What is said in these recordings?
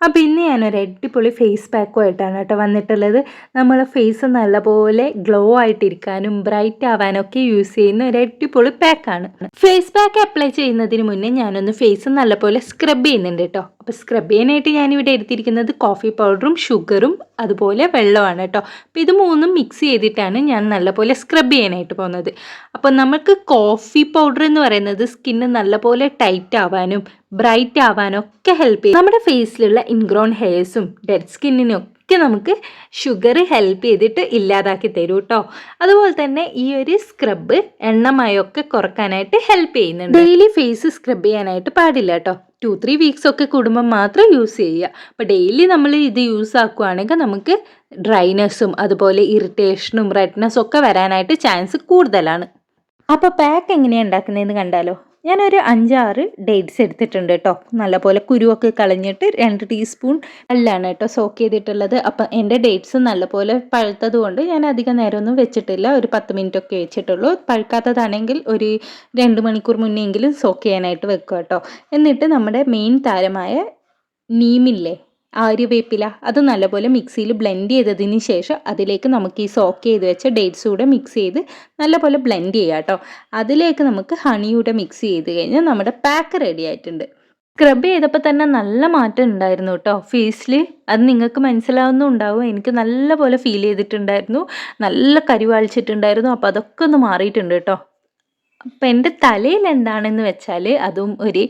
അപ്പോൾ ഇന്ന് ഞാനൊരു അടിപൊളി ഫേസ് പാക്കുമായിട്ടാണ് കേട്ടോ വന്നിട്ടുള്ളത്. നമ്മൾ ഫേസ് നല്ലപോലെ ഗ്ലോ ആയിട്ടിരിക്കാനും ബ്രൈറ്റ് ആവാനൊക്കെ യൂസ് ചെയ്യുന്ന ഒരു അടിപൊളി പാക്കാണ് ഫേസ് പാക്ക് അപ്ലൈ ചെയ്യുന്നതിന് മുന്നേ ഞാനൊന്ന് ഫേസ് നല്ലപോലെ സ്ക്രബ് ചെയ്യുന്നുണ്ട് കേട്ടോ. അപ്പോൾ സ്ക്രബ് ചെയ്യാനായിട്ട് ഞാനിവിടെ എടുത്തിരിക്കുന്നത് കോഫി പൗഡറും ഷുഗറും അതുപോലെ വെള്ളമാണ് കേട്ടോ. അപ്പോൾ ഇത് മൂന്നും മിക്സ് ചെയ്തിട്ടാണ് ഞാൻ നല്ലപോലെ സ്ക്രബ് ചെയ്യാനായിട്ട് പോകുന്നത്. അപ്പോൾ നമുക്ക് കോഫി പൗഡർ എന്ന് പറയുന്നത് സ്കിന്ന് നല്ലപോലെ ടൈറ്റ് ആവാനും ബ്രൈറ്റ് ആവാനൊക്കെ ഹെൽപ്പ് ചെയ്യും. നമ്മുടെ ഫേസിലുള്ള ഇൻഗ്രോൺ ഹെയർസും ഡെഡ് സ്കിന്നിനും ഒക്കെ നമുക്ക് ഷുഗർ ഹെൽപ്പ് ചെയ്തിട്ട് ഇല്ലാതാക്കി തരും കേട്ടോ അതുപോലെ തന്നെ ഈ ഒരു സ്ക്രബ് എണ്ണമയൊക്കെ കുറക്കാനായിട്ട് ഹെൽപ്പ് ചെയ്യുന്നുണ്ട്. ഡെയിലി ഫേസ് സ്ക്രബ് ചെയ്യാനായിട്ട് പാടില്ല കേട്ടോ ടു ത്രീ വീക്സ് ഒക്കെ കൂടുമ്പോൾ മാത്രം യൂസ് ചെയ്യുക. അപ്പോൾ ഡെയിലി നമ്മൾ ഇത് യൂസ് ആക്കുകയാണെങ്കിൽ നമുക്ക് ഡ്രൈനെസ്സും അതുപോലെ ഇറിറ്റേഷനും റെഡ്നെസ്സും ഒക്കെ വരാനായിട്ട് ചാൻസ് കൂടുതലാണ്. അപ്പോൾ പാക്ക് എങ്ങനെയാണ് ഉണ്ടാക്കുന്നതെന്ന് കണ്ടാലോ? ഞാനൊരു അഞ്ചാറ് ഡേറ്റ്സ് എടുത്തിട്ടുണ്ട് കേട്ടോ നല്ലപോലെ കുരുവൊക്കെ കളഞ്ഞിട്ട് രണ്ട് ടീസ്പൂൺ എല്ലാണ് കേട്ടോ സോക്ക് ചെയ്തിട്ടുള്ളത്. അപ്പം എന്റെ ഡേറ്റ്സ് നല്ലപോലെ പഴുത്തത് കൊണ്ട് ഞാൻ അധികം നേരമൊന്നും വെച്ചിട്ടില്ല. ഒരു പത്ത് മിനിറ്റ് ഒക്കെ വെച്ചിട്ടുള്ളൂ. പഴുക്കാത്തതാണെങ്കിൽ ഒരു രണ്ട് മണിക്കൂർ മുന്നെങ്കിലും സോക്ക് ചെയ്യാനായിട്ട് വെക്കുക കേട്ടോ എന്നിട്ട് നമ്മുടെ മെയിൻ താരമായ നീമില്ലേ? ആര്യവേപ്പില അത് നല്ലപോലെ മിക്സിയിൽ ബ്ലെൻഡ് ചെയ്തതിന് ശേഷം അതിലേക്ക് നമുക്ക് ഈ സോക്ക് ചെയ്ത് വെച്ച ഡേറ്റ്സ് കൂടെ മിക്സ് ചെയ്ത് നല്ലപോലെ ബ്ലെൻഡ് ചെയ്യാം കേട്ടോ അതിലേക്ക് നമുക്ക് ഹണിയൂടെ മിക്സ് ചെയ്ത് കഴിഞ്ഞാൽ നമ്മുടെ പാക്ക് റെഡി ആയിട്ടുണ്ട്. സ്ക്രബ് ചെയ്തപ്പോൾ തന്നെ നല്ല മാറ്റം ഉണ്ടായിരുന്നു കേട്ടോ ഫേസിൽ അത് നിങ്ങൾക്ക് മനസ്സിലാവുന്നുണ്ടാവും. എനിക്ക് നല്ലപോലെ ഫീൽ ചെയ്തിട്ടുണ്ടായിരുന്നു. നല്ല കരിവാളിച്ചിട്ടുണ്ടായിരുന്നു അപ്പോൾ അതൊക്കെ ഒന്ന് മാറിയിട്ടുണ്ട് കേട്ടോ അപ്പം എന്റെ തലയിൽ എന്താണെന്ന് വെച്ചാൽ അതും ഒരു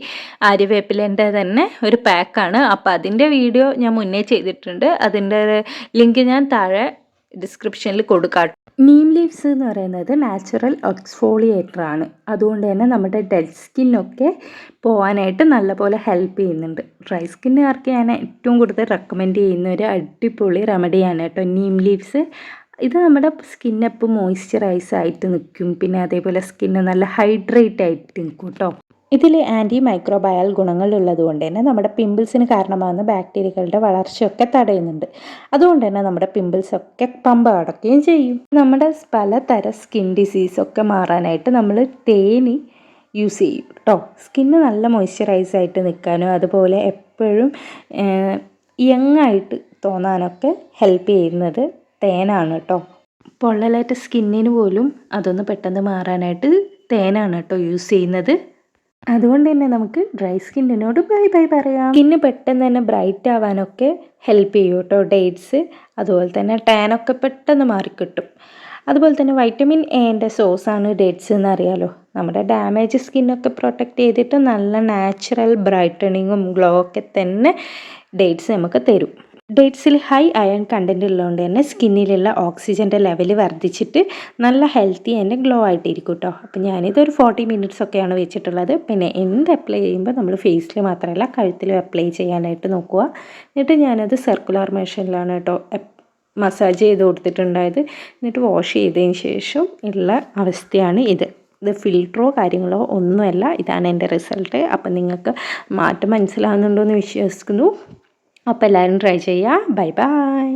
ആര്യവേപ്പിലേന്റെ തന്നെ ഒരു പാക്കാണ്. അപ്പോൾ അതിന്റെ വീഡിയോ ഞാൻ മുന്നേ ചെയ്തിട്ടുണ്ട്. അതിന്റെ ലിങ്ക് ഞാൻ താഴെ ഡിസ്ക്രിപ്ഷനിൽ കൊടുക്കാം നീം ലീവ്സ് എന്ന് പറയുന്നത് നാച്ചുറൽ എക്സ്ഫോളിയേറ്റർ ആണ്. അതുകൊണ്ട് തന്നെ നമ്മുടെ ഡെഡ് സ്കിന്നൊക്കെ പോകാനായിട്ട് നല്ലപോലെ ഹെൽപ്പ് ചെയ്യുന്നുണ്ട്. ഡ്രൈ സ്കിന്നുകാർക്ക് ഞാൻ ഏറ്റവും കൂടുതൽ റെക്കമെൻഡ് ചെയ്യുന്ന ഒരു അടിപൊളി റെമഡിയാണ് കേട്ടോ നീം ലീവ്സ്. ഇത് നമ്മുടെ സ്കിൻ എപ്പോൾ മോയ്സ്ചറൈസ് ആയിട്ട് നിൽക്കും. പിന്നെ അതേപോലെ സ്കിന്ന് നല്ല ഹൈഡ്രേറ്റ് ആയിട്ട് നിൽക്കും കേട്ടോ ഇതിൽ ആന്റി മൈക്രോബയൽ ഗുണങ്ങളുള്ളത് കൊണ്ട് തന്നെ നമ്മുടെ പിമ്പിൾസിന് കാരണമാകുന്ന ബാക്ടീരിയകളുടെ വളർച്ചയൊക്കെ തടയുന്നുണ്ട്. അതുകൊണ്ട് തന്നെ നമ്മുടെ പിമ്പിൾസൊക്കെ പമ്പ അടക്കുകയും ചെയ്യും. നമ്മുടെ പലതര സ്കിൻ ഡിസീസൊക്കെ മാറാനായിട്ട് നമ്മൾ തേനി യൂസ് ചെയ്യും കേട്ടോ സ്കിന്ന് നല്ല മോയ്സ്ചറൈസ് ആയിട്ട് നിൽക്കാനും അതുപോലെ എപ്പോഴും യങ്ങായിട്ട് തോന്നാനൊക്കെ ഹെൽപ്പ് ചെയ്യുന്നത് തേനാണ് കേട്ടോ. പൊള്ളലേറ്റ സ്കിന്നിന് പോലും അതൊന്ന് പെട്ടെന്ന് മാറാനായിട്ട് തേനാണ് കേട്ടോ യൂസ് ചെയ്യുന്നത്. അതുകൊണ്ട് തന്നെ നമുക്ക് ഡ്രൈ സ്കിന്നിനോട് ബൈ ബൈ പറയാം. സ്കിന്ന് പെട്ടെന്ന് തന്നെ ബ്രൈറ്റ് ആവാനൊക്കെ ഹെൽപ്പ് ചെയ്യും കേട്ടോ ഡേറ്റ്സ്. അതുപോലെ തന്നെ ടാനൊക്കെ പെട്ടെന്ന് മാറിക്കിട്ടും. അതുപോലെ തന്നെ വൈറ്റമിൻ എന്റെ സോസാണ് ഡേറ്റ്സ് എന്ന് അറിയാലോ നമ്മുടെ ഡാമേജ് സ്കിന്നൊക്കെ പ്രൊട്ടക്റ്റ് ചെയ്തിട്ട് നല്ല നാച്ചുറൽ ബ്രൈറ്റണിങ്ങും ഗ്ലോ ഒക്കെ തന്നെ ഡേറ്റ്സ് നമുക്ക് തരും. ഡേറ്റ്സിൽ ഹൈ അയൺ കണ്ടന്റ് ഉള്ളതുകൊണ്ട് തന്നെ സ്കിന്നിലുള്ള ഓക്സിജന്റെ ലെവൽ വർദ്ധിച്ചിട്ട് നല്ല ഹെൽത്തി ആൻഡ് ഗ്ലോ ആയിട്ടിരിക്കും കേട്ടോ അപ്പോൾ ഞാനിതൊരു ഫോർട്ടി മിനിറ്റ്സ് ഒക്കെയാണ് വെച്ചിട്ടുള്ളത്. പിന്നെ എന്ത് അപ്ലൈ ചെയ്യുമ്പോൾ നമ്മൾ ഫേസിൽ മാത്രമല്ല കഴുത്തിലും അപ്ലൈ ചെയ്യാനായിട്ട് നോക്കുക. എന്നിട്ട് ഞാനത് സർക്കുലർ മെഷീനിലാണ് കേട്ടോ മസാജ് ചെയ്ത് കൊടുത്തിട്ടുണ്ടായത്. എന്നിട്ട് വാഷ് ചെയ്തതിന് ശേഷം ഉള്ള അവസ്ഥയാണ് ഇത്. ഇത് ഫിൽറ്ററോ കാര്യങ്ങളോ ഒന്നുമല്ല. ഇതാണ് എന്റെ റിസൾട്ട് അപ്പം നിങ്ങൾക്ക് മാറ്റം മനസ്സിലാകുന്നുണ്ടോ എന്ന് വിശ്വസിക്കുന്നു. അപ്പോൾ എല്ലാവരും ട്രൈ ചെയ്യുക ബൈ ബൈ